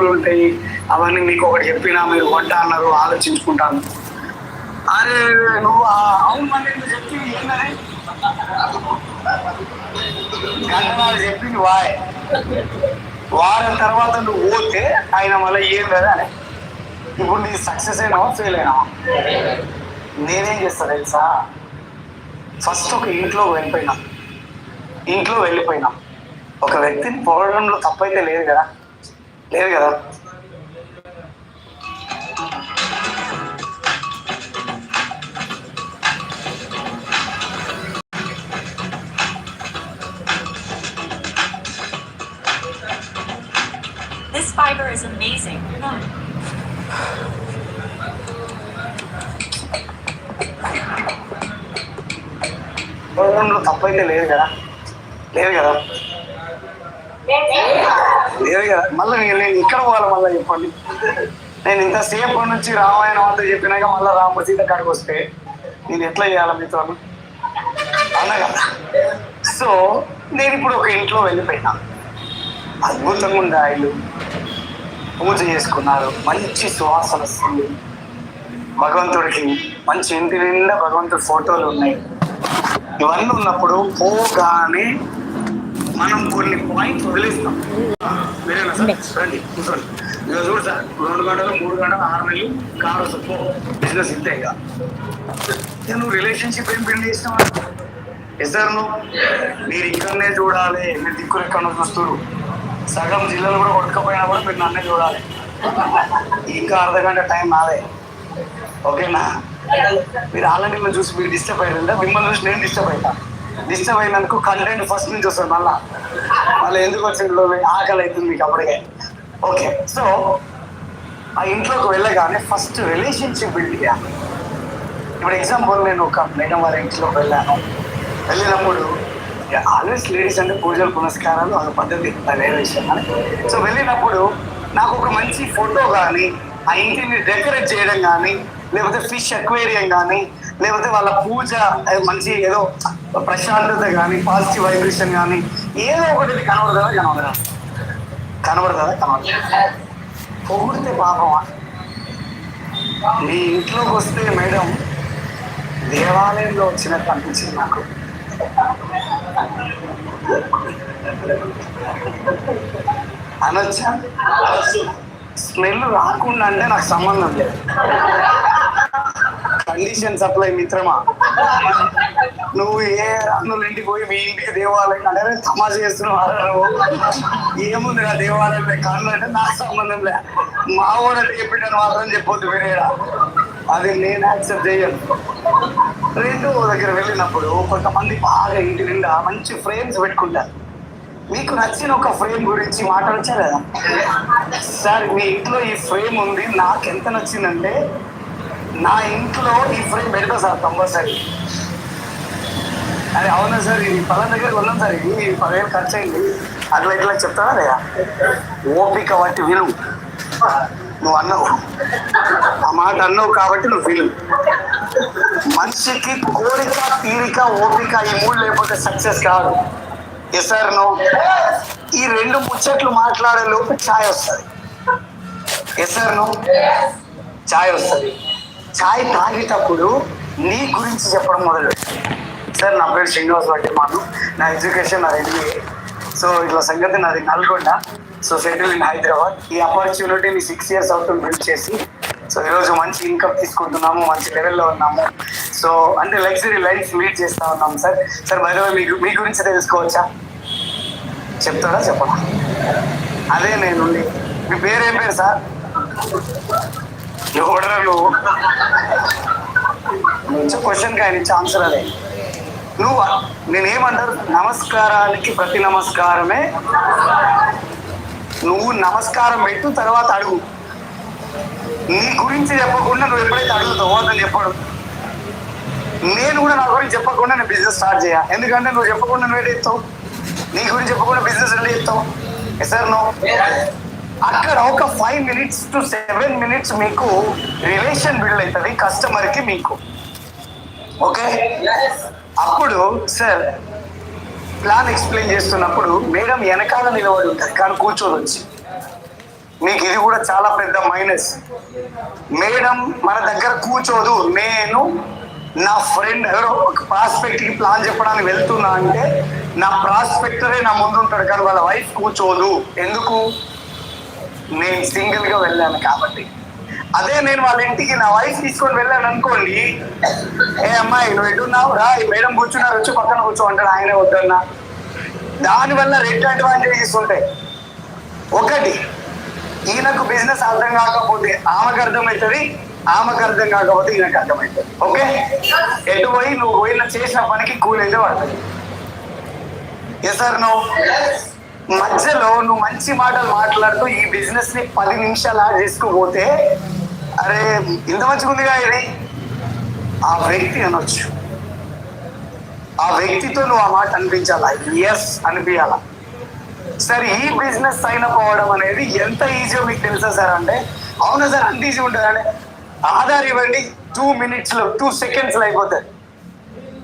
వస్తువులు ఉంటాయి. అవన్నీ మీకు ఒకటి చెప్పినా మీరు కొంటా అన్నారు ఆలోచించుకుంటాను. అరే నువ్వు అవును మళ్ళీ ఎందుకు చెప్పి ఏందని చెప్పింది వాయ్. వారం తర్వాత నువ్వు పోతే ఆయన మళ్ళీ ఏం కదా అని. ఇప్పుడు నీ సక్సెస్ అయినా ఫెయిల్ అయినా నేనేం చేస్తా తెలుసా? ఫస్ట్ ఒక ఇంట్లో వెళ్ళిపోయినా. ఇంట్లో వెళ్ళిపోయినా. ఒక వ్యక్తిని పొగడంలో తప్పైతే లేదు కదా. లేదు కదా This fiber is amazing. పొగడంలో తప్పైతే లేదు కదా లేదు కదా లేదు కదా మళ్ళీ నేను ఇక్కడ పోవాలి మళ్ళీ చెప్పండి. నేను ఇంతసేపు నుంచి రామాయణం అంతా చెప్పినాక మళ్ళీ రామ సీత కాడికి వస్తే నేను ఎట్లా చేయాలి మీతో? అన్న కదా? సో నేను ఇప్పుడు ఒక ఇంట్లో వెళ్ళిపోయినా. అద్భుతంగా ఉండే ఆయిలు పూజ చేసుకున్నారు. మంచి సువాసన వస్తుంది. భగవంతుడికి మంచి ఇంటి నిండా భగవంతుడి ఫోటోలు ఉన్నాయి. ఇవన్నీ ఉన్నప్పుడు పోగానే మనం కొన్ని పాయింట్స్ వదిలేస్తాం. మీరేనా సార్. రండి కూర్చోండి. ఇక చూడు సార్ రెండు గంటలు మూడు గంటలు ఆరు నెలలు కారు వస్తుంది. బిజినెస్ ఇంతే ఇక. నువ్వు రిలేషన్షిప్ ఏం బిల్డ్ చేసినావా? ఎస్ సార్ నువ్వు మీరు ఇక్కడనే చూడాలి మీరు దిక్కులు ఎక్కడ చూస్తారు సగం జిల్లాలు కూడా కొట్టుకపోయినా కూడా మీరు నన్నే చూడాలి. ఇంకా అర్ధ గంట టైం నాదే. ఓకేనా మీరు ఆల్రెడీ మిమ్మల్ని చూసి మీరు డిస్టర్బ్ అయ్యారంటే. మిమ్మల్ని చూసి నేను డిస్టర్బ్ అవుతా డిస్టర్బ్ అయినందుకు కంటెంట్ ఫస్ట్ నుంచి వస్తుంది మళ్ళా. మళ్ళీ ఎందుకు వచ్చిందో ఆకలి అవుతుంది మీకు అప్పటికే. ఓకే సో ఆ ఇంట్లోకి వెళ్ళగానే ఫస్ట్ రిలేషన్షిప్ బిల్డ్ చేయాలి. ఇప్పుడు ఎగ్జాంపుల్ నేను ఒక మేడం వారి ఇంట్లోకి వెళ్ళాను. వెళ్ళినప్పుడు ఆల్వేస్ లేడీస్ అంటే పూజలు పునస్కారాలు అది పద్ధతి అది వేరే విషయం కానీ. సో వెళ్ళినప్పుడు నాకు ఒక మంచి ఫోటో కానీ ఆ ఇంటిని డెకరేట్ చేయడం కానీ లేకపోతే ఫిష్ అక్వేరియం కానీ లేకపోతే వాళ్ళ పూజ మంచి ఏదో ప్రశాంతత కానీ పాజిటివ్ వైబ్రేషన్ కానీ ఏదో ఒకటి కనబడదా కనబడదా? కనబడదా కనబడదా? పొగిడితే పాపమా? మీ ఇంట్లోకి వస్తే మేడం దేవాలయంలో వచ్చినట్టు అనిపించింది నాకు. అనొచ్చా? స్మెల్ రాకుండా అంటే నాకు సంబంధం లేదు. కండిషన్ సప్లై మిత్రమా? నువ్వు ఏ అన్నుల ఇంటికి పోయి మీ ఇంటికి దేవాలయం అంటే తమాషా చేస్తున్నావు ఏముంది నా దేవాలయం కన్ను అంటే నాకు సంబంధం లే. మా వాడు చెప్పిన మాత్రం చెప్పొద్దు వేరేడా అది నేను యాక్సెప్ట్ చేయను. రెండు దగ్గర వెళ్ళినప్పుడు కొంతమంది బాగా ఇంటి నిండా మంచి ఫ్రేమ్స్ పెట్టుకుంటారు. మీకు నచ్చిన ఒక ఫ్రేమ్ గురించి మాట్లాడచ్చా లేదా? సార్ మీ ఇంట్లో ఈ ఫ్రేమ్ ఉంది నాకు ఎంత నచ్చిందంటే నా ఇంట్లో ఈ ఫ్రేమ్ పెడతా సార్ కంపల్సరీ. అరే అవునా సార్ ఇది పలానా దగ్గర కొన్నాం సార్ ఇది పదివేలు ఖర్చు అయింది. అట్లా ఇట్లా చెప్తారా లేదా? ఓపిక వంటి విలువ. నువ్వు అన్నావు. ఆ మాట అన్నావు కాబట్టి నువ్వు విలువ. మనిషికి కోరిక తీరిక ఓపిక ఈ మూడు లేకపోతే సక్సెస్ కాదు. ఎస్ సార్ నో ఈ రెండు ముచ్చట్లు మాట్లాడే లోపు ఛాయ్ వస్తుంది. ఎస్ సార్ నో ఛాయ్ వస్తుంది. ఛాయ్ తాగేటప్పుడు నీ గురించి చెప్పడం మొదలు. సార్ నా పేరు శ్రీనివాస్ వడ్డిమాను నా ఎడ్యుకేషన్ నా ఎంబీఏ. సో ఇట్లా సంగతి నాది Nalgonda. So settle in Hyderabad. ఈ ఆపర్చునిటీని సిక్స్ ఇయర్స్ అవుతుంది బిల్డ్ చేసి సో ఈరోజు మంచి ఇన్కమ్ తీసుకుంటున్నాము మంచి లెవెల్లో ఉన్నాము. సో అంటే లగ్జరీ లైఫ్ లీడ్ చేస్తా ఉన్నాము సార్. సార్ బయట మీకు మీ గురించి తెలుసుకోవచ్చా? చెప్తారా? చెప్పరా అదే నేను మీ పేరేం పేరు సార్? నువ్వు? నుంచి క్వశ్చన్కి ఆయన ఇచ్చే ఆన్సర్ అదే నువ్వు? నేనేమంటారు? నమస్కారానికి ప్రతి నమస్కారమే. నువ్వు నమస్కారం పెట్టు తర్వాత అడుగు. నీ గురించి చెప్పకుండా నువ్వు ఎప్పుడైతే అడుగుతావో అని చెప్పడు. నేను కూడా నా గురించి చెప్పకుండా నేను బిజినెస్ స్టార్ట్ చేయ. ఎందుకంటే నువ్వు చెప్పకుండా నువ్వు ఏడు నీ గురించి చెప్పకుండా బిజినెస్ ఎట్లా ఎస్ సార్ నువ్వు అక్కడ ఒక five minutes to seven minutes మీకు రిలేషన్ బిల్డ్ అవుతుంది కస్టమర్కి మీకు. ఓకే అప్పుడు సార్ ప్లాన్ ఎక్స్ప్లెయిన్ చేస్తున్నప్పుడు మేడం వెనకాల నిలబడి ఉంటుంది కానీ కూర్చొని వచ్చి. మీకు ఇది కూడా చాలా పెద్ద మైనస్ మేడం మన దగ్గర కూర్చోదు నేను నా ఫ్రెండ్ ఎవరో ఒక ప్రాస్పెక్ట్కి ప్లాన్ చెప్పడానికి వెళ్తున్నా అంటే నా ప్రాస్పెక్టరే నా ముందు ఉంటాడు కానీ వాళ్ళ వైఫ్ కూర్చోదు. ఎందుకు? నేను సింగిల్గా వెళ్ళాను కాబట్టి. అదే నేను వాళ్ళ ఇంటికి నా వైఫ్ తీసుకొని వెళ్ళాను అనుకోండి ఏ అమ్మాయి నువ్వు ఎటున్నావు? రా ఈ మేడం కూర్చున్నారు వచ్చి పక్కన కూర్చో అంటాడు ఆయనే వద్దన్నా. దానివల్ల రెండు అడ్వాంటేజెస్ ఉంటాయి. ఒకటి ఈయనకు బిజినెస్ అర్థం కాకపోతే ఆమెకు అర్థమవుతుంది ఆమెకు అర్థం కాకపోతే ఈయనకు అర్థమవుతుంది. ఓకే? ఎటు పోయి నువ్వు పోయిన చేసిన పనికి కూల్ అయితే పడుతుంది. ఎస్ సార్ నువ్వు మధ్యలో నువ్వు మంచి మాటలు మాట్లాడుతూ ఈ బిజినెస్ని పది నిమిషాలు చేసుకుపోతే అరే ఇంత మంచిగా ఉందిగా ఇది? ఆ వ్యక్తి అనొచ్చు. ఆ వ్యక్తితో నువ్వు ఆ మాట అనిపించాలా? ఎస్ అనిపించాలా? సార్ ఈ బిజినెస్ సైన్ అప్ అవ్వడం అనేది ఎంత ఈజీయో మీకు తెలుసా సార్ అంటే? అవునా సార్? అంత ఈజీ ఉంటుంది అంటే? ఆధార్ ఇవ్వండి టూ మినిట్స్లో టూ సెకండ్స్లో అయిపోతుంది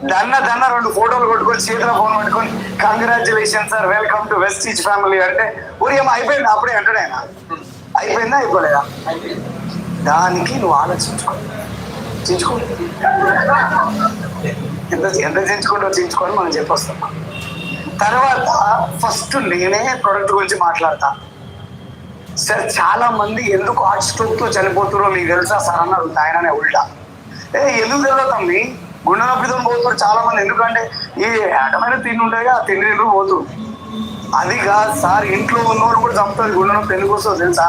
దన్న దన్న రెండు ఫోటోలు కొట్టుకొని చేతిలో ఫోన్ పట్టుకొని congratulation sir welcome to Vestige family అంటే ఊరేమో అయిపోయింది? అప్పుడే అంటాడు ఆయన అయిపోయిందా? అయిపోలేదా? దానికి నువ్వు ఆలోచించుకో. చించుకో. ఎంత ఎంత చించుకుంటో చించుకొని మనం చెప్పొస్తాం. తర్వాత ఫస్ట్ నేనే ప్రొడక్ట్ గురించి మాట్లాడతా. సార్ చాలా మంది ఎందుకు హార్ట్ స్ట్రోక్తో చనిపోతున్నారో మీకు తెలుసా? సార్ అన్నారు ఆయననే ఉల్టా. ఏ ఎందుకు తెలియదండి గుండె నొప్పితో పోతున్నారు చాలా మంది ఎందుకంటే ఈ ఆటమైన తిండి ఉంటాయి ఆ తిండి తింటూ పోతురు. అది కాదు సార్ ఇంట్లో ఉన్నవారు కూడా చంపుతుంది గుండె నొప్పి ఎందుకు వస్తుందో తెలుసా?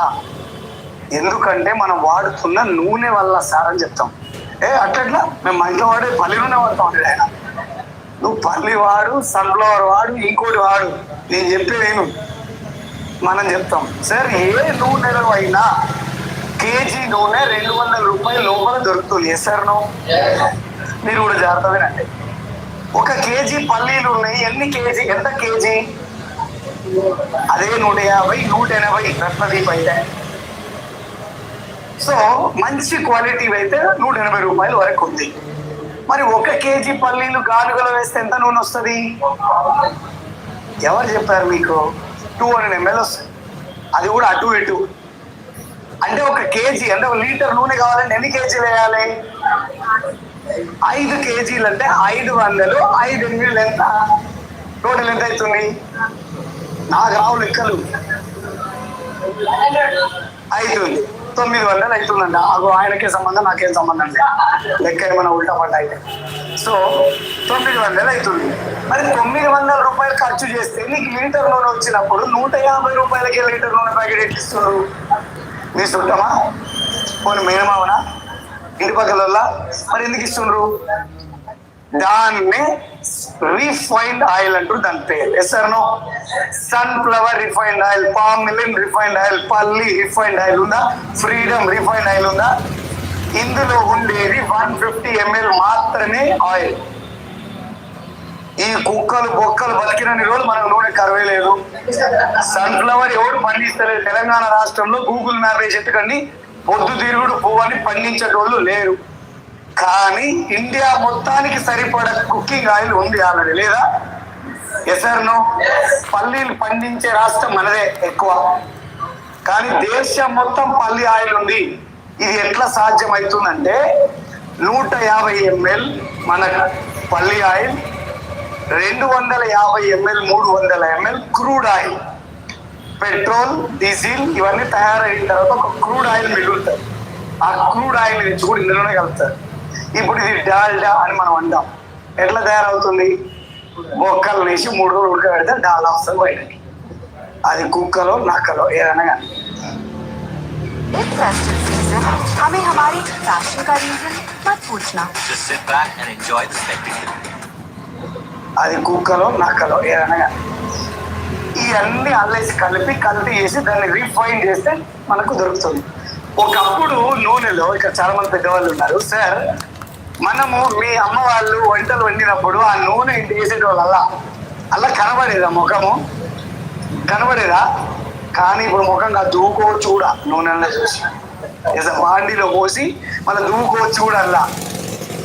ఎందుకంటే మనం వాడుతున్న నూనె వల్ల సార్ అని చెప్తాం. ఏ అట్లట్లా? మేము మా ఇంట్లో వాడే పల్లి నూనె వాడతాం అంటే ఆయన. నువ్వు పల్లి వాడు సన్ఫ్లవర్ వాడు ఇంకోటి వాడు. నేను చెప్పే లేను మనం చెప్తాం. సార్ ఏ నూనెలో అయినా కేజీ నూనె రెండు వందల రూపాయల లోపల దొరుకుతుంది. ఎస్ సార్ నో మీరు కూడా జాగ్రత్త వినండి ఒక కేజీ పల్లీలు ఉన్నాయి ఎన్ని కేజీ ఎంత కేజీ? అదే నూట యాభై నూట ఎనభై రత్నదీప్ అయితే. సో మంచి క్వాలిటీ అయితే నూట ఎనభై రూపాయల వరకు ఉంది. మరి ఒక కేజీ పల్లీలు గానుగలు వేస్తే ఎంత నూనె వస్తుంది? ఎవరు చెప్పారు మీకు? టూ హండ్రెడ్ ఎంఎల్ వస్తుంది. అది కూడా అటు ఇటు. అంటే ఒక కేజీ అంటే ఒక లీటర్ నూనె కావాలంటే ఎన్ని కేజీలు వేయాలి? ఐదు కేజీలు అంటే ఐదు వందలు ఐదు ఎనిమిది ఎంత? టోటల్ ఎంత అవుతుంది? నాకు రావు లెక్కలు. అవుతుంది. తొమ్మిది వందలు అవుతుందంట. అగో ఆయనకే సంబంధం నాకేం సంబంధం లేదు. లెక్క ఏమైనా ఉల్టా పడ్డా సో తొమ్మిది వందలు అవుతుంది. మరి తొమ్మిది వందల రూపాయలు ఖర్చు చేస్తే నీకు లీటర్ నూనె వచ్చినప్పుడు నూట యాభై రూపాయలకి లీటర్ నూనె ప్యాకెట్ ఎట్లా నీ చూద్దామా పోనీ మేనమావనా? ఇంటి పక్కల మరి ఎందుకు ఇస్తుండ్రు? దాన్ని రిఫైన్డ్ ఆయిల్ అంటారు దాని పేరు. ఎస్ఆర్నో sunflower refined oil palm మిలిన్ రిఫైన్డ్ ఆయిల్ పల్లి రిఫైన్డ్ ఆయిల్ ఉందా? ఫ్రీడమ్ రిఫైన్డ్ ఆయిల్ ఉందా? ఇందులో ఉండేది వన్ ఫిఫ్టీ ఎంఎల్ మాత్రమే ఆయిల్ ఈ కుక్కలు బొక్కలు బతికినన్ని రోజులు మనకు నూనె కరవేయలేదు సన్ఫ్లవర్ ఎవరు పండిస్తలేదు? తెలంగాణ రాష్ట్రంలో గూగుల్ మ్యాప్ వేసి ఎత్తుకండి. పొద్దు తిరుగుడు పువ్వని పండించేటోళ్ళు లేరు. కానీ ఇండియా మొత్తానికి సరిపడ కుకింగ్ ఆయిల్ ఉంది ఆల్రెడీ లేదా? ఎసర్ను పల్లీలు పండించే రాష్ట్రం మనదే ఎక్కువ. కానీ దేశం మొత్తం పల్లి ఆయిల్ ఉంది. ఇది ఎట్లా సాధ్యమవుతుందంటే నూట యాభై ఎంఎల్ మన పల్లి ఆయిల్ రెండు వందల యాభై ఎంఎల్ మూడు వందల ML crude oil. Petrol diesel ఇవన్నీ తయారైన తర్వాత ఒక క్రూడ్ ఆయిల్ మిగులుతుంది ఆ క్రూడ్ ఆయిల్ నుంచి కూడా ఇందులోనే కలుపుతారు ఇప్పుడు ఇది డాల్డా అని మనం అంటాం ఎట్లా తయారవుతుంది బొక్కలు వేసి మూడు రోజులు ఉడకబెడితే డాల్డా వస్తుంది బయటకి అది కుక్కలో నక్కలో ఏదైనా కానీ इस फेस्टिव सीजन हमें हमारी फैशन का रीजन मत पूछना Just sit back and enjoy the spectacle. అది కుక్కలో నక్కలో ఏదైనా కానీ ఇవన్నీ అల్లేసి కలిపి కలిపి చేసి దాన్ని రీఫైన్ చేస్తే మనకు దొరుకుతుంది. ఒకప్పుడు నూనెలో ఇక్కడ చాలా మంది పెద్దవాళ్ళు ఉన్నారు సార్ మనము మీ అమ్మ వాళ్ళు వంటలు వండినప్పుడు ఆ నూనె ఇంటి వేసేటోళ్ళు అలా అలా కనబడేదా ముఖము? కనబడేదా? కానీ ఇప్పుడు ముఖంగా దూకో చూడ నూనెలో చూసి. వాండిలో బాండీలో పోసి మళ్ళీ దూకో చూడల్లా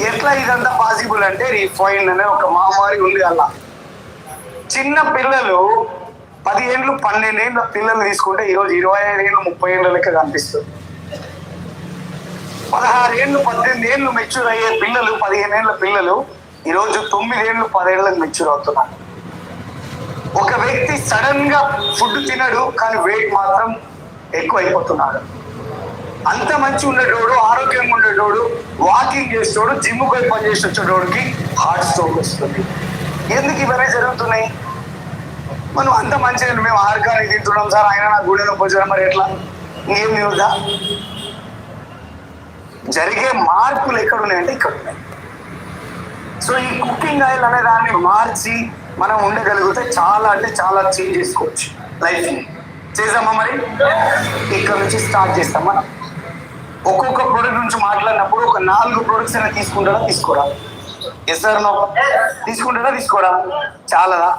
ఎట్లా ఇదంతా పాసిబుల్ అంటే రిఫైన్ అనే ఒక మామారి ఉంది అలా. చిన్న పిల్లలు పదిహేండ్లు పన్నెండు ఏళ్ళ పిల్లలు తీసుకుంటే ఈరోజు ఇరవై ఐదేళ్ళు ముప్పై ఏళ్ళ లెక్క కనిపిస్తుంది. పదహారు ఏళ్ళు పద్దెనిమిది ఏళ్ళు మెచ్యూర్ అయ్యే పిల్లలు పదిహేను ఏళ్ళ పిల్లలు ఈరోజు తొమ్మిదేళ్ళు పదేళ్ళకి మెచ్యూర్ అవుతున్నారు. ఒక వ్యక్తి సడన్గా ఫుడ్ తినడు కానీ వెయిట్ మాత్రం ఎక్కువ అయిపోతున్నాడు అంత మంచి ఉండేటోడు ఆరోగ్యంగా ఉండేటోడు వాకింగ్ చేసేటోడు జిమ్ పోయి పని చేసి వచ్చేటోడికి హార్ట్ స్ట్రోక్ వస్తుంది. ఎందుకు ఇవన్నీ జరుగుతున్నాయి? మనం అంత మంచిగా మేము ఆర్గానిక్ తింటున్నాం సార్ ఆయన నా గుడి నొప్పి మరి ఎట్లా? ఇంకేం న్యూదా జరిగే మార్పులు ఎక్కడ ఉన్నాయంటే ఇక్కడ ఉన్నాయి సో ఈ కుకింగ్ ఆయిల్ అనే దాన్ని మార్చి మనం ఉండగలిగితే చాలా అంటే చాలా చేంజ్ చేసుకోవచ్చు లైఫ్ని. చేద్దామా మరి? ఇక్కడ నుంచి స్టార్ట్ చేస్తాం మనం ఒక్కొక్క ప్రోడక్ట్ నుంచి మాట్లాడినప్పుడు ఒక నాలుగు ప్రొడక్ట్స్ అయినా తీసుకుంటాడా తీసుకోరా? ఎస్ సార్ నో తీసుకుంటాడా తీసుకోరా? చాలదా?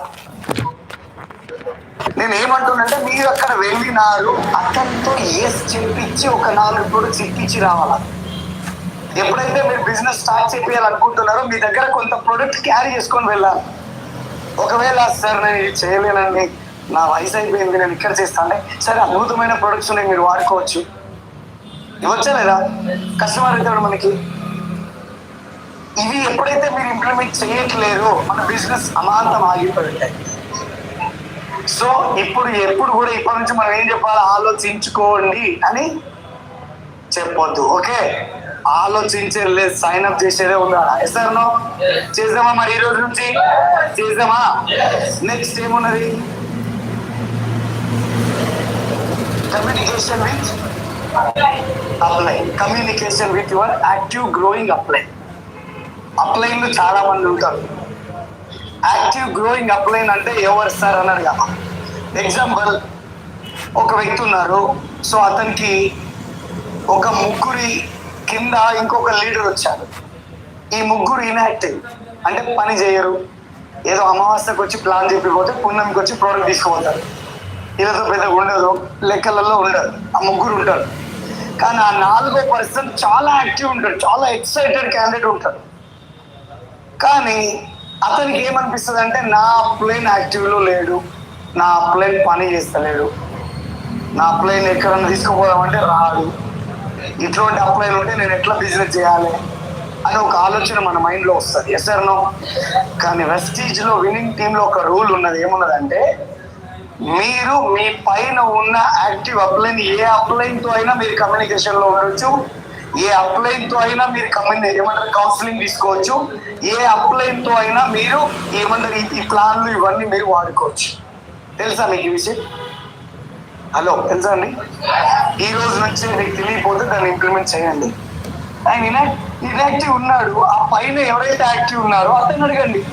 నేను ఏమంటున్నంటే మీరు అక్కడ వెళ్ళినారు అతనితో ఎస్ చెప్పించి ఒక నాలుగు ప్రొడక్ట్స్ ఎక్కించి రావాలా? ఎప్పుడైతే మీరు బిజినెస్ స్టార్ట్ చేయాలనుకుంటున్నారో మీ దగ్గర కొంత ప్రొడక్ట్ క్యారీ చేసుకొని వెళ్ళాలి. ఒకవేళ సార్ నేను ఇది చేయలేనండి నా వయసు అయిపోయింది నేను ఇక్కడ చేస్తాను సరే అద్భుతమైన ప్రొడక్ట్స్ ఉన్నాయి మీరు వాడుకోవచ్చు. ఇవ్వచ్చా లేదా? కస్టమర్ అవుతాడు మనకి. ఇవి ఎప్పుడైతే మీరు ఇంప్లిమెంట్ చేయట్లేదో మన బిజినెస్ అమాంతం ఆగిపోయింటాయి సో ఇప్పుడు ఎప్పుడు కూడా ఇప్పటి నుంచి మనం ఏం చెప్పాలి? ఆలోచించుకోండి అని చెప్పొద్దు ఓకే? ఆలోచించే లేదు సైన్ అప్ చేసేదే ఉందా ఎస్ఆర్ నో చేద్దామా మరి ఈ రోజు నుంచి? చేద్దామా? నెక్స్ట్ ఏమున్నది? Communication with upline communication with your active growing upline అప్లైన్లు చాలా మంది ఉంటారు. యాక్టివ్ గ్రోయింగ్ అప్లైన్ అంటే ఎవరు సార్ అని కదా ఎగ్జాంపుల్ ఒక వ్యక్తి ఉన్నారు. సో అతనికి ఒక ముగ్గురి కింద ఇంకొక లీడర్ వచ్చారు. ఈ ముగ్గురు ఇన్యాక్టివ్ అంటే పని చేయరు. ఏదో అమావాస్యకు వచ్చి ప్లాన్ చెప్పిపోతే పుణ్యంకి వచ్చి ప్రోడక్ట్ తీసుకుపోతారు. ఏదో పెద్ద ఉండదు. లెక్కలలో ఉండదు. ఆ ముగ్గురు ఉంటారు. కానీ ఆ నాలుగో పర్సన్ చాలా యాక్టివ్ ఉంటాడు చాలా ఎక్సైటెడ్ క్యాండిడేట్ ఉంటాడు కానీ అతనికి ఏమనిపిస్తుంది అంటే నా ప్లేన్ యాక్టివ్లో లేడు. నా ప్లేన్ పని చేస్తలేడు. నా ప్లేన్ ఎక్కడన్నా తీసుకుపోదామంటే రాడు. ఇటువంటి అప్లైన్ ఉంటే నేను ఎట్లా బిజినెస్ చేయాలి అని ఒక ఆలోచన మన మైండ్లో వస్తుంది. ఎస్ నో కానీ వెస్టీజ్లో విన్నింగ్ టీంలో ఒక రూల్ ఉన్నది. ఏమున్నదంటే మీరు మీ పైన ఉన్న యాక్టివ్ అప్లైన్ ఏ అప్లైన్తో అయినా మీరు కమ్యూనికేషన్లో ఉండొచ్చు. ఏ అప్లైన్తో అయినా మీరు ఏమంటారు కౌన్సిలింగ్ తీసుకోవచ్చు. ఏ అప్లైన్తో అయినా మీరు ఏమంటారు ఈ- ప్లాన్లు ఇవన్నీ మీరు వాడుకోవచ్చు. తెలుసా మీకు ఈ విషయం? హలో తెలుసా అండి? ఈ రోజు నుంచి మీకు తెలియకపోతే దాన్ని ఇంప్లిమెంట్ చేయండి. ఆయన ఇన్యాక్టివ్ ఉన్నాడు. ఆ పైన ఎవరైతే యాక్టివ్ ఉన్నారో అతను అడగండి.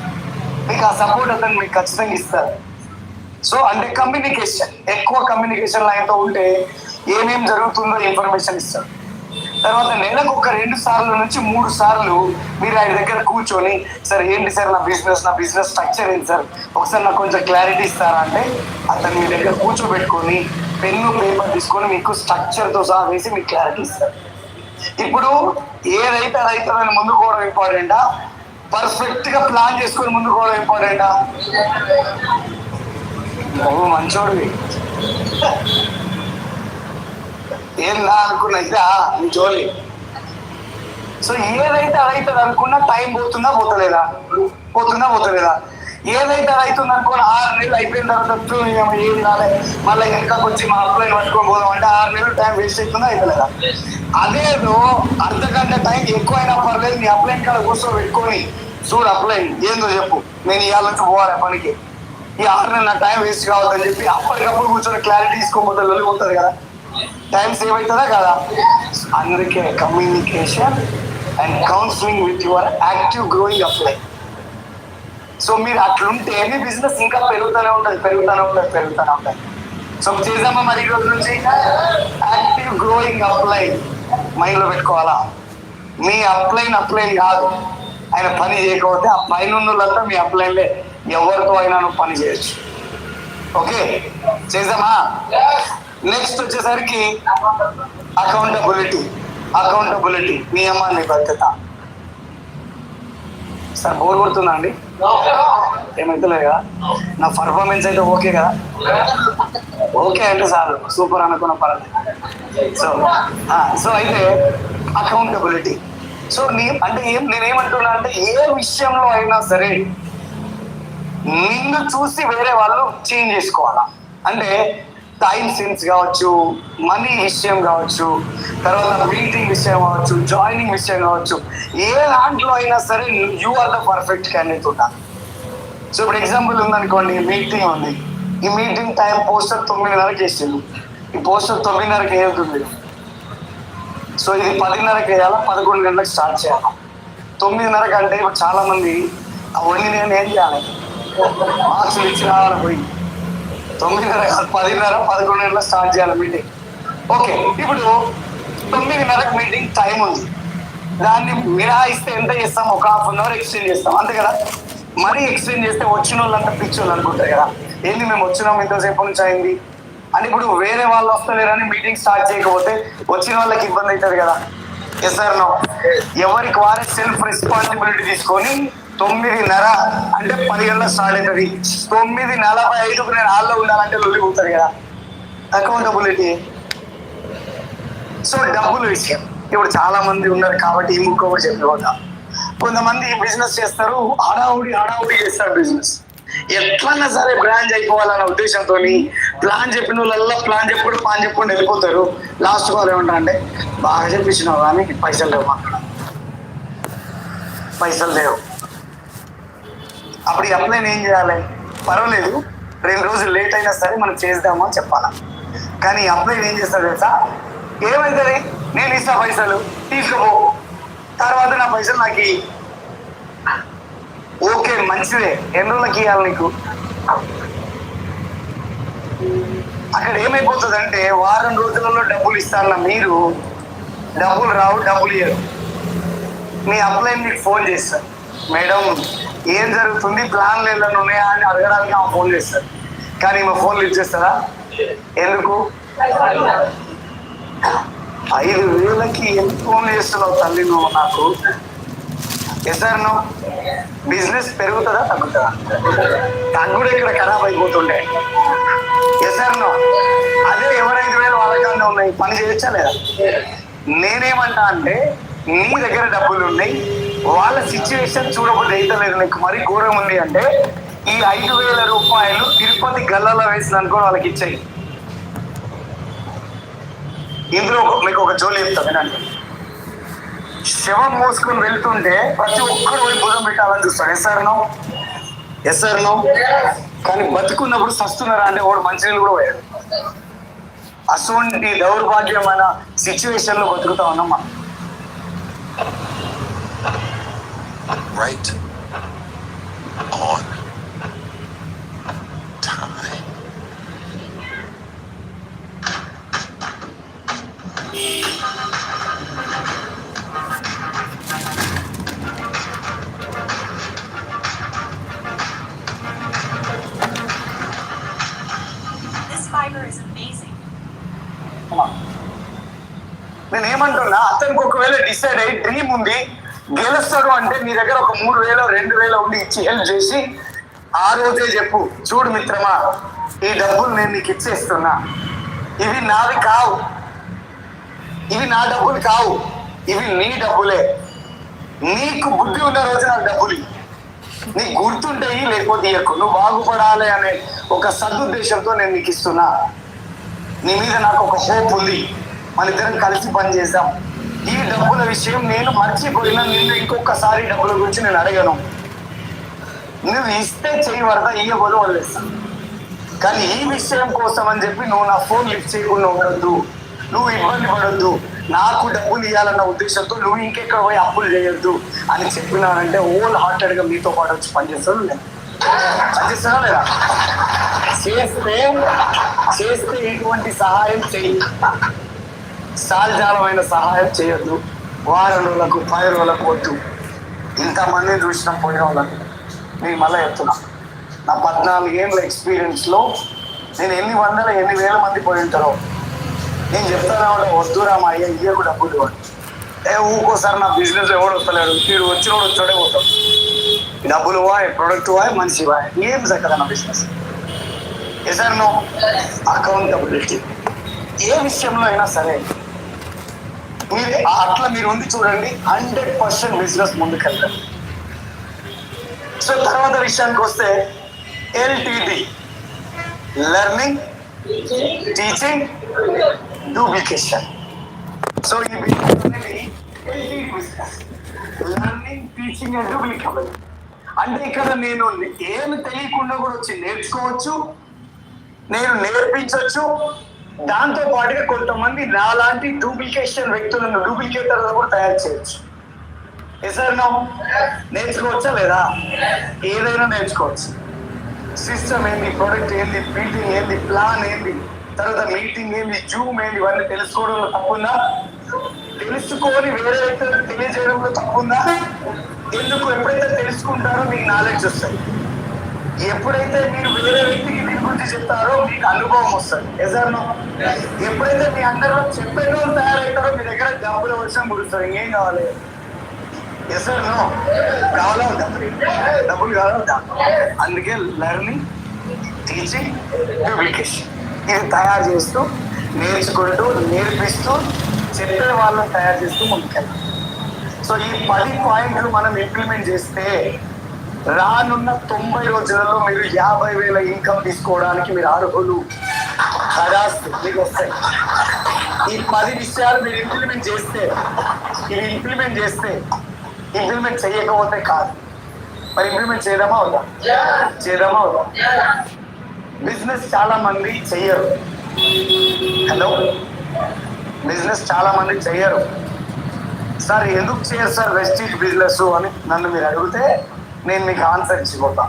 మీకు ఆ సపోర్ట్ అతను మీకు ఖచ్చితంగా ఇస్తారు. సో అంటే కమ్యూనికేషన్ ఎక్కువ కమ్యూనికేషన్ లైన్తో ఉంటే ఏమేం జరుగుతుందో ఇన్ఫర్మేషన్ ఇస్తారు. తర్వాత నెలకు ఒక రెండు సార్లు నుంచి మూడు సార్లు మీరు ఆయన దగ్గర కూర్చొని సార్ ఏంటి సార్ నా బిజినెస్ నా బిజినెస్ స్ట్రక్చర్ ఏంటి సార్? ఒకసారి నాకు కొంచెం క్లారిటీ ఇస్తారా? అంటే అతను మీ దగ్గర కూర్చోబెట్టుకొని పెన్ను పేపర్ తీసుకొని మీకు స్ట్రక్చర్తో సహా వేసి మీకు క్లారిటీ ఇస్తారు. ఇప్పుడు ఏదైతే అదైతే ముందు ముందుకు పోవడం ఇంపార్టెంటా? పర్ఫెక్ట్గా ప్లాన్ చేసుకొని ముందుకు పోవడం ఇంపార్టెంటా? నువ్వు మంచోడివి. ఏం నా అనుకున్నా ఇదా నీ జోలి. సో ఏదైతే అదైతుంది అనుకున్నా టైం పోతుందా పోతలేదా? పోతుందా పోతలేదా? ఏదైతే అవుతుంది అనుకోని ఆరు నెలలు అయిపోయిన తర్వాత తు, ఏం రాలే మళ్ళీ ఇంకా వచ్చి మా అప్లైన్ పట్టుకొని పోదాం అంటే ఆరు నెలలు టైం వేస్ట్ అవుతుందా అయిపోలేదా అదేదో అర్ధ గంట టైం ఎక్కువైనా పర్లేదు నీ అప్లైన్ కాడ కూర్చో పెట్టుకొని చూడు అప్లైన్ ఏందో చెప్పు. నేను ఇవాళ నుంచి పోవాలి పనికి? ఈ ఆరు నెలలు నా టైం వేస్ట్ కావద్దని చెప్పి అప్పటికప్పుడు కూర్చొని క్లారిటీ తీసుకోకపోతే వెళ్ళిపోతుంది కదా. టైం సేవ్ అవుతుందా కదా? అందుకే communication and counselling with your active growing upline so మీరు అట్లుంటే మీ బిజినెస్ ఇంకా పెరుగుతూనే ఉంటుంది పెరుగుతూనే ఉంటుంది పెరుగుతూనే ఉంటుంది. సో చేద్దామా మరి రోజు నుంచి? యాక్టివ్ గ్రోయింగ్ అప్లై మైండ్లో పెట్టుకోవాలా? మీ అప్లైన్ అప్లైన్ కాదు. ఆయన పని చేయకపోతే ఆ పైన ఉన్నోళ్ళంతా మీ అప్లైన్లే ఎవరితో అయినా పని చేయొచ్చు. ఓకే చేద్దామా? నెక్స్ట్ వచ్చేసరికి అకౌంటబిలిటీ అకౌంటబిలిటీ నియమ నిబద్ధత సార్ బోర్ కొడుతుందా అండి? ఏమైతలేదు? నా పర్ఫార్మెన్స్ అయితే ఓకే కదా? ఓకే అంటే సార్ సూపర్ అనుకున్న పర్లేదు. సో సో అయితే అకౌంటబిలిటీ సో నీ అంటే ఏం నేనేమంటున్నా అంటే ఏ విషయంలో అయినా సరే నిన్ను చూసి వేరే వాళ్ళు చేంజ్ చేసుకోవాలా? అంటే టైం సీన్స్ కావచ్చు మనీ విషయం కావచ్చు తర్వాత మీటింగ్ విషయం కావచ్చు జాయినింగ్ విషయం కావచ్చు ఏ దాంట్లో అయినా సరే you are the perfect candidate ఉండాలి. సో ఇప్పుడు ఎగ్జాంపుల్ ఉందనుకోండి మీటింగ్ ఉంది. ఈ మీటింగ్ టైం పోస్టర్ తొమ్మిదిన్నరకి వేసింది ఈ పోస్టర్ తొమ్మిదిన్నరకి వేయవుతుంది సో ఇది పదిన్నరకి వేయాలా? పదకొండు గంటలకు స్టార్ట్ చేయాలి? తొమ్మిదిన్నరకి అంటే ఇప్పుడు చాలా మంది ఆ నేను ఏం చేయాలి? మార్క్స్ ఇచ్చి రావాలి పోయి తొమ్మిదిన్నర కాదు, పదిన్నర పదకొండు స్టార్ట్ చేయాలి మీటింగ్ ఓకే ఇప్పుడు తొమ్మిదిన్నరకు మీటింగ్ టైం ఉంది. దాన్ని మినహాయిస్తే ఎంత చేస్తాం? ఒక హాఫ్ అన్ అవర్ ఎక్స్టెండ్ చేస్తాం. అంతే కదా? మరీ ఎక్స్టెండ్ చేస్తే వచ్చిన వాళ్ళంతా పిచ్చి వాళ్ళు అనుకుంటారు కదా? ఏంది మేము వచ్చినాం ఇంతసేపు నుంచి అయింది? అని ఇప్పుడు వేరే వాళ్ళు వస్తలేరని మీటింగ్ స్టార్ట్ చేయకపోతే వచ్చిన వాళ్ళకి ఇబ్బంది అవుతుంది కదా? ఎస్ సార్ నో ఎవరికి వారే సెల్ఫ్ రెస్పాన్సిబిలిటీ తీసుకొని తొమ్మిదిన్నర అంటే పది గంటల స్టార్ట్ అవుతుంది తొమ్మిది నలభై ఐదుకు నేను హాల్లో ఉండాలంటే లొల్లి పోతుంది కదా. అకౌంటబిలిటీ సో డబ్బులు విషయం. ఇప్పుడు చాలా మంది ఉన్నారు కాబట్టి ఇంకొకటి చెప్పిపోతా కొంతమంది బిజినెస్ చేస్తారు హడావుడి హడావుడి చేస్తారు బిజినెస్ ఎట్లన్నా సరే బ్రాంచ్ అయిపోవాలన్న ఉద్దేశంతో ప్లాన్ చెప్పిన వాళ్ళల్లా ప్లాన్ చెప్పుడు ప్లాన్ చెప్పుకుంటూ వెళ్ళిపోతారు. లాస్ట్ వాళ్ళు ఏమంటారు అంటే బాగా చెప్పించినావు కానీ పైసలు లేవు అక్కడ పైసలు లేవు. అప్పుడు ఈ అప్లైన్ ఏం చేయాలి? పర్వాలేదు. రెండు రోజులు లేట్ అయినా సరే మనం చేద్దాము అని చెప్పాలా. కానీ అప్లై ఏం చేస్తాడు తెలుసా? ఏమైతుంది? నేను ఇస్తా పైసలు తీసుకోపో. తర్వాత నా పైసలు నాకు ఓకే మంచిదే. ఎన్ని రోజులకి ఇవ్వాలి నీకు? అక్కడ ఏమైపోతుంది అంటే వారం రోజులలో డబ్బులు ఇస్తారన్న మీరు డబ్బులు రావు డబ్బులు ఇవ్వరు మీ అప్లైన్ మీకు ఫోన్ చేస్తారు మేడం ఏం జరుగుతుంది? ప్లాన్లు ఏదైనా ఉన్నాయా అని అడగడానికి ఆమె ఫోన్ చేస్తారు కానీ మా ఫోన్లు ఇచ్చేస్తారా ఎందుకు? ఐదు వేలకి ఎంత ఫోన్ చేస్తున్నావు తల్లి నువ్వు నాకు? ఎసార్ను బిజినెస్ పెరుగుతుందా తగ్గుతుందా? తగ్గుడు ఇక్కడ ఖరాబ్ అయిపోతుండే. ఎసార్ను అదే ఎవరైదు వేలు వాళ్ళకన్నా ఉన్నాయి. పని చేయొచ్చా లేదా? నేనేమంటా అంటే నీ దగ్గర డబ్బులు ఉన్నాయి వాళ్ళ సిచ్యువేషన్ చూడబోతే అయితే లేదు. నీకు మరీ ఘోరం ఉంది అంటే ఈ ఐదు వేల రూపాయలు తిరుపతి గల్లలో వేసిన అనుకో వాళ్ళకి ఇచ్చాయి. ఇందులో ఒక- మీకు ఒక జోలి చెప్తా వినండి. శవం మోసుకొని వెళ్తుంటే ప్రతి ఒక్కరు పోయి భుజం పెట్టాలని చూస్తాడు ఎస్ సార్ నో? నో? కానీ బతుకున్నప్పుడు సస్తున్నారా అంటే వాడు మంచినీళ్ళు కూడా పోయాడు. అటువంటి దౌర్భాగ్యమైన సిచ్యువేషన్లో బతుకుతా ఉన్నాం మనం. Right అంటే మీ దగ్గర ఒక మూడు వేలో రెండు వేల ఉండి ఇచ్చి హెల్ప్ చేసి ఆ రోజే చెప్పు చూడు మిత్రమా ఈ డబ్బులు నేను నీకు ఇచ్చేస్తున్నా. ఇవి నావి కావు. ఇవి నా డబ్బులు కావు. ఇవి నీ డబ్బులే. నీకు బుద్ధి ఉన్న రోజు నాకు డబ్బులు నీకు గుర్తుంటాయి లేకపోతే ఇయ్యకు. నువ్వు బాగుపడాలి అనే ఒక సదుద్దేశంతో నేను నీకు ఇస్తున్నా. నీ మీద నాకు ఒక హోప్ ఉంది. మన ఇద్దరం కలిసి పని చేద్దాం. ఈ డబ్బుల విషయం నేను మర్చిపోయిన నిన్ను ఇంకొకసారి డబ్బుల గురించి నేను అడగను. నువ్వు ఇస్తే చేయి వరద ఇయ్యబోదు వదిలేస్తాను కానీ ఈ విషయం కోసం అని చెప్పి నువ్వు నా ఫోన్ లిఫ్ట్ చేయకుండా ఉండొద్దు. నువ్వు ఇబ్బంది పడొద్దు. నాకు డబ్బులు ఇవ్వాలన్న ఉద్దేశంతో నువ్వు ఇంకెక్కడ పోయి అప్పులు చేయొద్దు అని చెప్పినానంటే ఓల్ హార్టెడ్గా మీతో పాటు వచ్చి పనిచేస్తాను నేను. పనిచేస్తానా లేదా? చేస్తే చేస్తే ఎటువంటి సహాయం చెయ్యి. సాధారణమైన సహాయం చేయొద్దు. వారం రోజులకు పది రోజులకు వద్దు. ఇంతమందిని చూసిన పోయిన వాళ్ళకి నేను మళ్ళీ చెప్తున్నా. నా పద్నాలుగు ఏళ్ళ ఎక్స్పీరియన్స్లో నేను ఎన్ని వందల ఎన్ని వేల మంది పోయి ఉంటారో. నేను చెప్తాను అంటే వద్దురా మా అయ్య ఇయ్యకు డబ్బులు ఇవ్వండి. ఏ ఊకోసారి నా బిజినెస్ ఎవడు వస్తలేడు. వీడు వచ్చినోడు వచ్చాడే పోతాం డబ్బులు వాయ్ ప్రొడక్ట్ వాయ్ మనిషి వాయ్. ఏం చక్కదన్న బిజినెస్ ఎసర్ నో అకౌంటబిలిటీ ఏ విషయంలో అయినా సరే మీరు అట్లా మీరు ఉంది చూడండి హండ్రెడ్ పర్సెంట్ బిజినెస్ ముందుకెళ్తారు సో తర్వాత విషయానికి వస్తే LTD learning teaching duplication so ఈ బిజినెస్ అనేది LTD business learning teaching and duplication అంటే ఇక్కడ నేను ఏమి తెలియకుండా కూడా వచ్చి నేర్చుకోవచ్చు నేను నేర్పించవచ్చు దాంతో పాటుగా కొంతమంది నాలాంటి డూప్లికేషన్ వ్యక్తులను డూప్లికేటర్లను కూడా తయారు చేయొచ్చు. సార్ నేర్చుకోవచ్చా లేదా? ఏదైనా నేర్చుకోవచ్చు. సిస్టమ్ ఏంది? ప్రొడక్ట్ ఏంది? మీటింగ్ ఏంది? ప్లాన్ ఏంది? తర్వాత మీటింగ్ ఏంది? జూమ్ ఏంది? ఇవన్నీ తెలుసుకోవడంలో తప్పుందా? తెలుసుకొని వేరే వ్యక్తులకు తెలియజేయడంలో తప్పుందా? ఎందుకు? ఎప్పుడైతే తెలుసుకుంటారో మీకు నాలెడ్జ్ వస్తుంది. ఎప్పుడైతే మీరు వేరే వ్యక్తికి దీని గురించి చెప్తారో మీకు అనుభవం వస్తుంది. ఎజర్నో ఎప్పుడైతే మీ అందరిలో వాళ్ళు తయారవుతారో మీ దగ్గర డబ్బులు వచ్చిన గురుస్తారు ఇంకేం కావాలి? ఎసర్నో కావాలా డబ్బులు కావాలా అందుకే లెర్నింగ్ టీచింగ్ డూప్లికేషన్ ఇది తయారు చేస్తూ నేర్చుకుంటూ నేర్పిస్తూ చెప్పే వాళ్ళని తయారు చేస్తూ ముందుకెళ్ళాలి సో ఈ పది పాయింట్లు మనం ఇంప్లిమెంట్ చేస్తే రానున్న తొంభై రోజులలో మీరు యాభై వేల ఇన్కమ్ తీసుకోవడానికి మీరు అర్హులు. హరాస్తు మీకు వస్తాయి. ఈ పది విషయాలు మీరు ఇంప్లిమెంట్ చేస్తే ఇవి ఇంప్లిమెంట్ చేస్తే ఇంప్లిమెంట్ చేయకపోతే కాదు. మరి ఇంప్లిమెంట్ చేయడమా అవుదా చేయడమా అవుదా బిజినెస్ చాలా మంది చెయ్యరు హలో బిజినెస్ చాలా మంది చెయ్యరు సార్ ఎందుకు చేయరు సార్ వెస్టీజ్ బిజినెస్ అని నన్ను మీరు అడిగితే నేను మీకు ఆన్సర్ ఇచ్చిపోతా.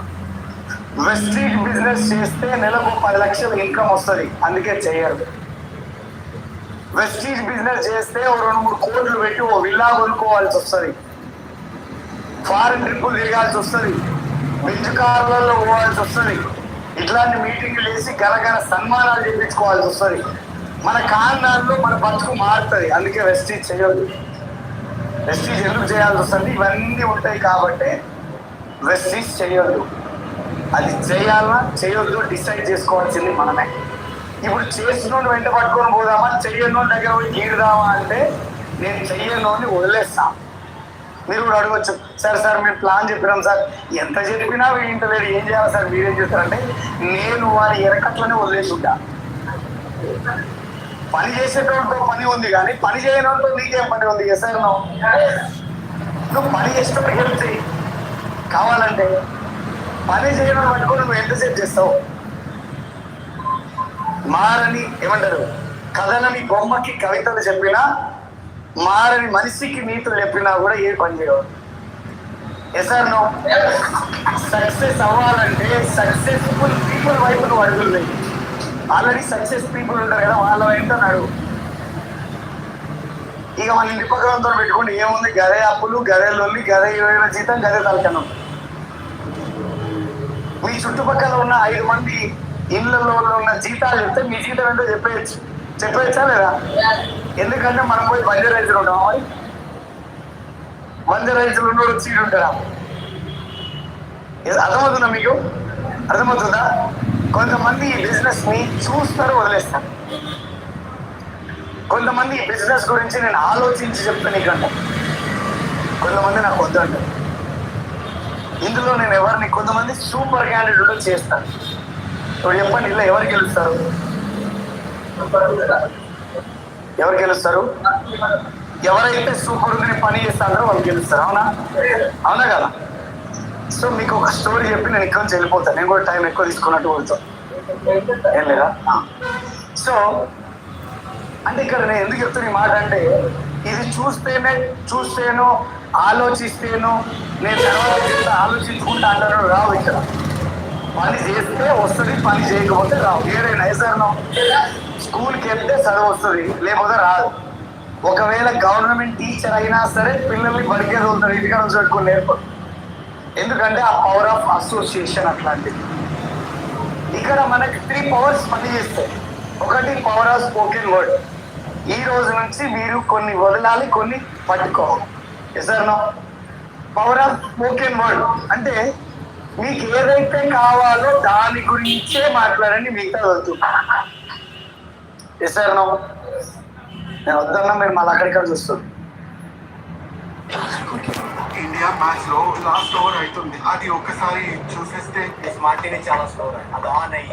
వెస్ట్రీట్ బిజినెస్ చేస్తే నెలకు పది లక్షల ఇన్కమ్ వస్తుంది. అందుకే చేయరు. వెస్టీజ్ బిజినెస్ చేస్తే ఓ రెండు మూడు కోట్లు పెట్టి ఓ విల్లా కొనుక్కోవాల్సి వస్తుంది. ఫారెన్ ట్రిప్పులు తిరగాల్సి వస్తుంది. బెంచ్ కార్లలో పోవాల్సి వస్తుంది. ఇట్లాంటి మీటింగ్లు వేసి గనగన సన్మానాలు చేయించుకోవాల్సి వస్తుంది. మన కారణాల్లో మన బతుకు మారుతుంది. అందుకే వెస్టీజ్ చేయదు వెస్టీజ్ ఎందుకు చేయాల్సి వస్తుంది? ఇవన్నీ ఉంటాయి కాబట్టి వెస్టీజ్ చేయొద్దు. అది చేయాలా చేయొద్దు డిసైడ్ చేసుకోవాల్సింది మనమే. ఇప్పుడు చేసినోడు వెంట పట్టుకొని పోదామా చెయ్యను దగ్గర పోయి గీడుదామా అంటే నేను చెయ్యనోని వదిలేస్తాను మీరు కూడా అడగచ్చు సార్ సార్ మేము ప్లాన్ చెప్పినాం సార్. ఎంత చెప్పినా వింటలేడు ఏం చేయాలి సార్? మీరేం చేస్తారంటే నేను వారి ఎరకట్లనే వదిలేసి ఉంటా పని చేసేటోళ్ళతో పని ఉంది కానీ పని చేయనోళ్ళతో నీకేం పని ఉంది? సార్ నువ్వు పని చేసేటప్పుడు హెల్ప్ చేయి కావాలంటే పని చేయడం పట్టుకుని నువ్వు ఎంతసేపు చేస్తావు? మారని ఏమంటారు? కథలని బొమ్మకి కవితలు చెప్పినా మారని మనిషికి నీతులు చెప్పినా కూడా ఏ పని చేయవు. ఎస్ఆర్ నో సక్సెస్ అవ్వాలంటే సక్సెస్ఫుల్ పీపుల్ వైపు నువ్వు అడుగులు ఆల్రెడీ సక్సెస్ పీపుల్ ఉంటారు కదా వాళ్ళ వైపు అడుగు. ఇక మన ఇంటి పెట్టుకుంటే ఏముంది? గదే అప్పులు గదే లొల్లి గదే ఇరవై వేల జీతం గదే తలకనం మీ చుట్టుపక్కల ఉన్న ఐదు మంది ఇళ్ళలో ఉన్న జీతాలు చెప్తే మీ జీతం ఏంటో చెప్పేయచ్చు. చెప్పేయచ్చా లేదా? ఎందుకంటే మనం పోయి బంజర్ రైతులు ఉంటాం మరి? బంజర్ రైతులు ఉన్నోడు వచ్చి ఉంటారా అర్థమవుతుందా మీకు? అర్థమవుతుందా? కొంతమంది ఈ బిజినెస్ని చూస్తారు వదిలేస్తారు. కొంతమంది ఈ బిజినెస్ గురించి నేను ఆలోచించి చెప్తాను నీకంట. కొంతమంది నాకు వద్దు అంటారు ఇందులో నేను ఎవరిని కొంతమంది సూపర్ క్యాండిడేట్ చేస్తాను. ఇప్పుడు చెప్పండి ఇలా ఎవరు గెలుస్తారు? ఎవరు గెలుస్తారు? ఎవరైతే సూపర్ పని చేస్తారో వాళ్ళు గెలుస్తారు అవునా? అవునా కదా? సో మీకు ఒక స్టోరీ చెప్పి నేను ఇక్కడ నుంచి వెళ్ళిపోతాను. నేను కూడా టైం ఎక్కువ తీసుకున్నట్టు పోతాను ఏం లేదా? సో అంటే ఇక్కడ నేను ఎందుకు చెప్తున్నా ఈ మాట అంటే ఇది చూస్తేనే చూస్తేనో ఆలోచిస్తేనో నేను తర్వాత చెప్తా ఆలోచించుకుంటా అంటారు రావు ఇక్కడ. పని చేస్తే వస్తుంది పని చేయకపోతే రావు. ఏదైనా వేసాను స్కూల్కి వెళ్తే చదువు వస్తుంది లేకపోతే రాదు. ఒకవేళ గవర్నమెంట్ టీచర్ అయినా సరే పిల్లల్ని బడికే చదువుతారు ఇంటికాడ పెట్టుకుని నేర్పడు ఎందుకంటే ఆ పవర్ ఆఫ్ అసోసియేషన్ అట్లాంటిది. ఇక్కడ మనకి త్రీ పవర్స్ పనిచేస్తాయి ఒకటి పవర్ ఆఫ్ స్పోకెన్ వర్డ్ ఈ రోజు నుంచి మీరు కొన్ని వదలాలి కొన్ని పట్టుకోవాలి. Sir power of spoken word అంటే మీకు ఏదైతే కావాలో దాని గురించే మాట్లాడండి మిగతా వద్దు. ఎస్ సార్ నో నేను వద్దన్నా మీరు మళ్ళీ అక్కడిక్కడ చూస్తుంది ఇండియా మ్యాచ్లో లాస్ట్ ఓవర్ అవుతుంది అది ఒక్కసారి చూసేస్తే మార్టిని చాలా స్లో అది ఆన్ అయ్యి